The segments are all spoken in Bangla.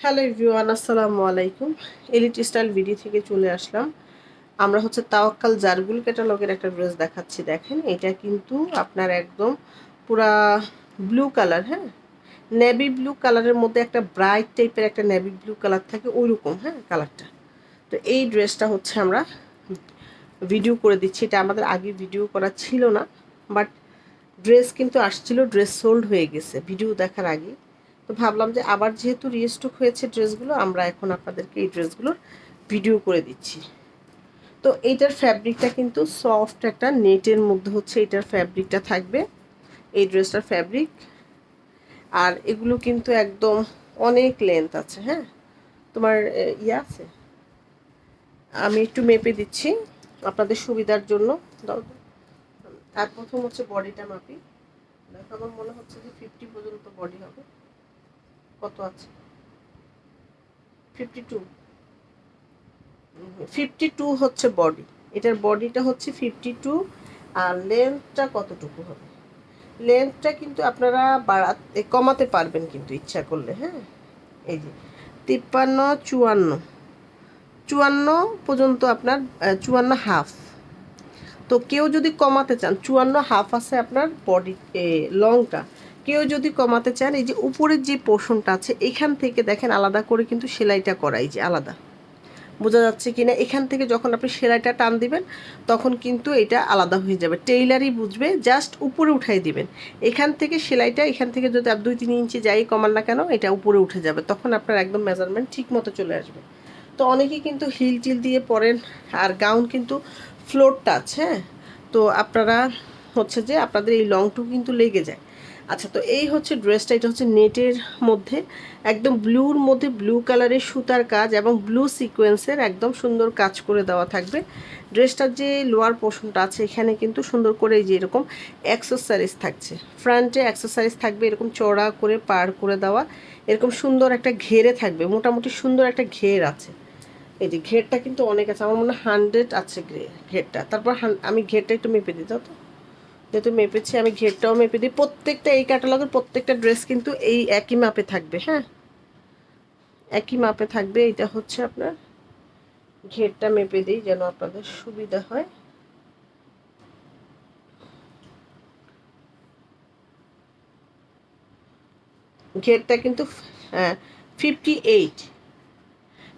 হ্যালো এভরিওয়ান, আসসালামু আলাইকুম। এলিট স্টাইল ভিডিও থেকে চলে আসলাম। আমরা হচ্ছে তাওয়াক্কাল জারগুল ক্যাটালগের একটা ড্রেস দেখাচ্ছি, দেখেন। এটা কিন্তু আপনার একদম পুরা ব্লু কালার হ্যাঁ? নেভি ব্লু কালারের মধ্যে একটা ব্রাইট টাইপের একটা নেভি ব্লু কালার থাকে, ওইরকম হ্যাঁ কালারটা তো এই ড্রেসটা হচ্ছে আমরা ভিডিও করে দিচ্ছি। এটা আমাদের আগে ভিডিও করা ছিল না বাট ড্রেস কিন্তু আসছিল ড্রেস সোল্ড হয়ে গেছে। ভিডিও দেখার আগে তো ভাবলাম যে আবার যেহেতু রিস্টক হয়েছে ড্রেসগুলো, আমরা এখন আপনাদেরকে এই ড্রেসগুলোর ভিডিও করে দিচ্ছি। তো এইটার ফ্যাব্রিকটা কিন্তু সফট একটা নেটের মধ্যে হচ্ছে এটার ফ্যাব্রিকটা থাকবে। এই ড্রেসটার ফ্যাব্রিক আর এগুলো কিন্তু একদম অনেক লেন্থ আছে হ্যাঁ? তোমার ইয়ে আছে? আমি একটু মেপে দিচ্ছি আপনাদের সুবিধার জন্য। আর প্রথম হচ্ছে বডিটা মাপি। দেখো, আমার মনে হচ্ছে যে ফিফটি পর্যন্ত বডি হবে। কত আছে? ফিফটি টু ফিফটি টু হচ্ছে বডি এটার বডিটা হচ্ছে ফিফটি টু আর লেন্থটা কতটুকু হবে? লেন্থটা কিন্তু আপনারা বাড়াতে, কমাতে পারবেন কিন্তু ইচ্ছা করলে হ্যাঁ? এই যে, তিপ্পান্ন, চুয়ান্ন। চুয়ান্ন পর্যন্ত আপনার চুয়ান্ন হাফ তো কেউ যদি কমাতে চান, চুয়ান্ন হাফ আছে আপনার বডি লংটা কেউ যদি কমাতে চান, এই যে উপরের যে পোর্শনটা আছে, এখান থেকে দেখেন আলাদা করে কিন্তু সেলাইটা করাই যে আলাদা। বোঝা যাচ্ছে কি না এখান থেকে যখন আপনি সেলাইটা টান দিবেন, তখন কিন্তু এটা আলাদা হয়ে যাবে। টেইলারই বুঝবে, জাস্ট উপরে উঠাই দিবেন। এখান থেকে সেলাইটা, এখান থেকে যদি আপনি দুই তিন ইঞ্চি যাই কমান না কেন, এটা উপরে উঠে যাবে। তখন আপনার একদম মেজারমেন্ট ঠিক মতো চলে আসবে। তো অনেকেই কিন্তু হিল টিল দিয়ে পরেন, আর গাউন কিন্তু ফ্লোর টাচ হ্যাঁ? তো আপনারা হচ্ছে যে আপনাদের এই লংটু কিন্তু লেগে যায়। আচ্ছা তো এই হচ্ছে ড্রেসটা এটা হচ্ছে নেটের মধ্যে, একদম ব্লুর মধ্যে ব্লু কালারের সুতার কাজ এবং ব্লু সিকোয়েন্সের একদম সুন্দর কাজ করে দেওয়া থাকবে। ড্রেসটার যে লোয়ার পোর্শনটা আছে, এখানে কিন্তু সুন্দর করে যে এরকম অ্যাক্সেসারিজ থাকছে। ফ্রন্টে অ্যাক্সেসারিজ থাকবে, এরকম চড়া করে পার করে দেওয়া, এরকম সুন্দর একটা ঘেরে থাকবে, মোটামুটি সুন্দর একটা ঘের আছে। এই যে ঘেরটা কিন্তু অনেক আছে, আমার মনে হয় হান্ড্রেড আছে ঘেরটা। তারপর আমি ঘেরটা একটু মেপে দিই তো? যেহেতু মেপেছি, আমি ঘেরটাও মেপে দিই। প্রত্যেকটা এই ক্যাটালগের প্রত্যেকটা ড্রেস কিন্তু এই একই মাপে থাকবে হ্যাঁ? একই মাপে থাকবে এটা হচ্ছে আপনার। ঘেরটা মেপে দিই যেন আপনাদের সুবিধা হয়। ঘেরটা কিন্তু হ্যাঁ ফিফটি এইট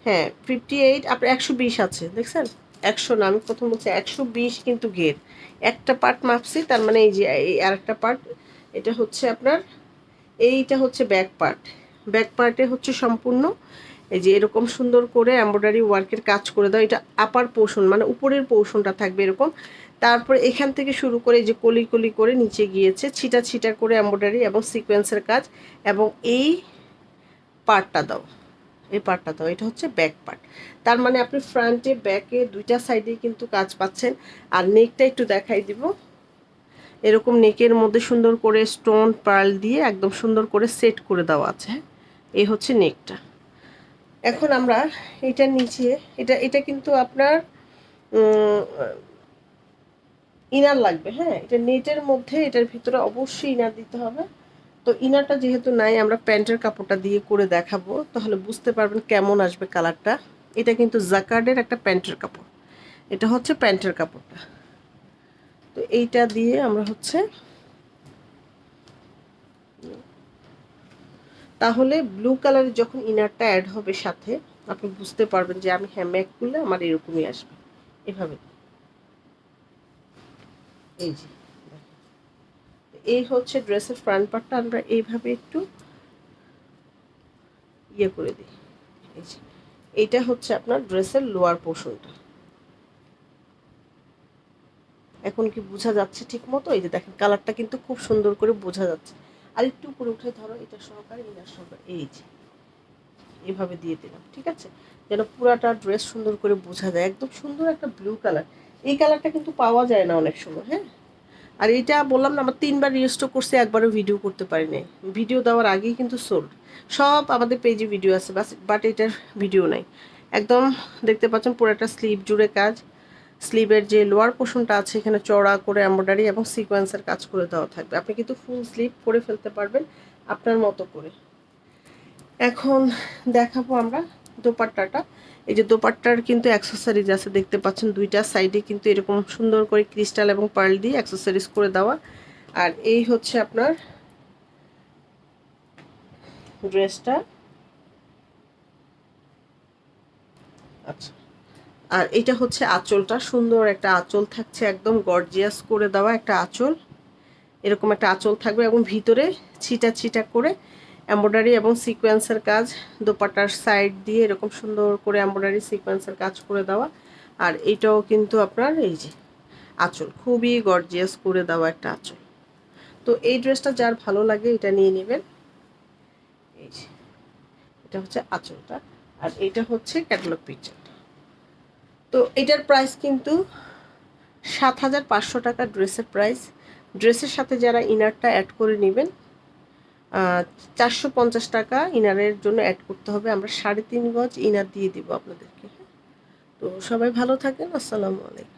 হ্যাঁ ফিফটি এইট আপনার একশো বিশ আছে, দেখছেন? একশো না, আমি প্রথম বলছি একশো বিশ কিন্তু ঘের একটা পার্ট মাপছি, তার মানে এই যে, এই আরেকটা পার্ট এটা হচ্ছে আপনার, এইটা হচ্ছে ব্যাক পার্ট ব্যাক পার্টে হচ্ছে সম্পূর্ণ, এই যে এরকম সুন্দর করে এম্ব্রয়ডারি ওয়ার্কের কাজ করে দাও, এটা আপার পোর্শন মানে উপরের পোর্শনটা থাকবে এরকম। তারপরে এখান থেকে শুরু করে যে কলি কলি করে নিচে গিয়েছে, ছিটা ছিটা করে এম্ব্রয়ডারি এবং সিকোয়েন্সের কাজ, এবং এই পার্টটা দাও। এই পার্টটা দাও, এটা হচ্ছে ব্যাক পার্ট তার মানে আপনি ফ্রন্টে ব্যাকে দুইটা সাইডে কিন্তু কাজ পাচ্ছেন। আর নেকটা একটু দেখাই দিব। এরকম নেকের মধ্যে সুন্দর করে স্টোন পার্ল দিয়ে একদম সুন্দর করে সেট করে দেওয়া আছে? এই হচ্ছে নেকটা এখন আমরা এটা নিচে, এটা এটা কিন্তু আপনার ইনার লাগবে হ্যাঁ? এটা নেটের মধ্যে, এটার ভিতরে অবশ্যই ইনার দিতে হবে। তো ইনারটা যেহেতু নাই, আমরা প্যান্টের কাপড়টা দিয়ে করে দেখাবো। তাহলে বুঝতে পারবেন কেমন আসবে কালারটা। এটা কিন্তু জাকার্ডের একটা প্যান্টের কাপড়। এটা হচ্ছে প্যান্টের কাপড়টা। তো এইটা দিয়ে আমরা হচ্ছে তাহলে ব্লু কালারের যখন ইনারটা অ্যাড হবে সাথে, আপনি বুঝতে পারবেন যে আমি হ্যাঁ ম্যাক করলে আমার এরকমই আসবে। এভাবে। এই যে। এই হচ্ছে ড্রেসের ফ্রন্ট পার্টটা আমরা এইভাবে একটু ইয়ে করে দিই। এইটা হচ্ছে আপনার ড্রেসের লোয়ার পোর্শনটা এখন কি বোঝা যাচ্ছে ঠিক মতো এই যে দেখেন কালারটা কিন্তু খুব সুন্দর করে বোঝা যাচ্ছে। আর একটু উপরে উঠে ধরো, এটা সহকারে ইনার সহকারে। এই যে, এভাবে দিয়ে দিলাম, ঠিক আছে? যেন পুরাটা ড্রেস সুন্দর করে বোঝা যায়। একদম সুন্দর একটা ব্লু কালার এই কালারটা কিন্তু পাওয়া যায় না অনেক সময় হ্যাঁ? আর এটা বললাম না, আমার তিনবার রিস্টোর করছে, একবারও ভিডিও করতে পারি পারিনি। ভিডিও দেওয়ার আগেই কিন্তু সোল্ড সব আমাদের পেজে ভিডিও আছে, বাস বাট এটার ভিডিও নাই। একদম দেখতে পাচ্ছেন পুরো একটা স্লিভ জুড়ে কাজ। স্লিভের যে লোয়ার পোর্শনটা আছে, এখানে চড়া করে এম্ব্রয়ডারি এবং সিকোয়েন্সের কাজ করে দেওয়া থাকবে। আপনি কিন্তু ফুল স্লিভ করে ফেলতে পারবেন আপনার মতো করে। এখন দেখাবো আমরা দোপাট্টাটা। এই যে দোপাট্টার কিন্তু অ্যাক্সেসরিজ আছে, দেখতে পাচ্ছেন দুইটা সাইডে কিন্তু এরকম সুন্দর করে ক্রিস্টাল এবং পার্ল দিয়ে অ্যাক্সেসরিজ করে দেওয়া। আর এই হচ্ছে আপনার ড্রেসটা আচ্ছা। আর এটা হচ্ছে আঁচলটা, সুন্দর একটা আঁচল থাকছে, একদম গর্জিয়াস করে দেওয়া একটা আঁচল। এরকম একটা আঁচল থাকবে এবং ভিতরে ছিটা ছিটা করে এম্ব্রয়ডারি এবং সিকোয়েন্সের কাজ দোপাটার সাইড দিয়ে এরকম সুন্দর করে এম্ব্রয়ডারি সিকোয়েন্সের কাজ করে দেওয়া। আর এইটাও কিন্তু আপনার এই যে আঁচল, খুবই গর্জিয়াস করে দেওয়া একটা আঁচল। তো এই ড্রেসটা যার ভালো লাগে এটা নিয়ে নেবেন। এই যে, এটা হচ্ছে আঁচলটা। আর এটা হচ্ছে ক্যাটালগ পিকচার তো এটার প্রাইস কিন্তু সাত হাজার পাঁচশো টাকা ড্রেসের প্রাইস ড্রেসের সাথে যারা ইনারটা অ্যাড করে নেবেন চারশো পঞ্চাশ টাকা ইনারের জন্য অ্যাড করতে হবে। আমরা সাড়ে তিন গজ ইনার দিয়ে দিব আপনাদেরকে। তো সবাই ভালো থাকেন। আসসালামু আলাইকুম।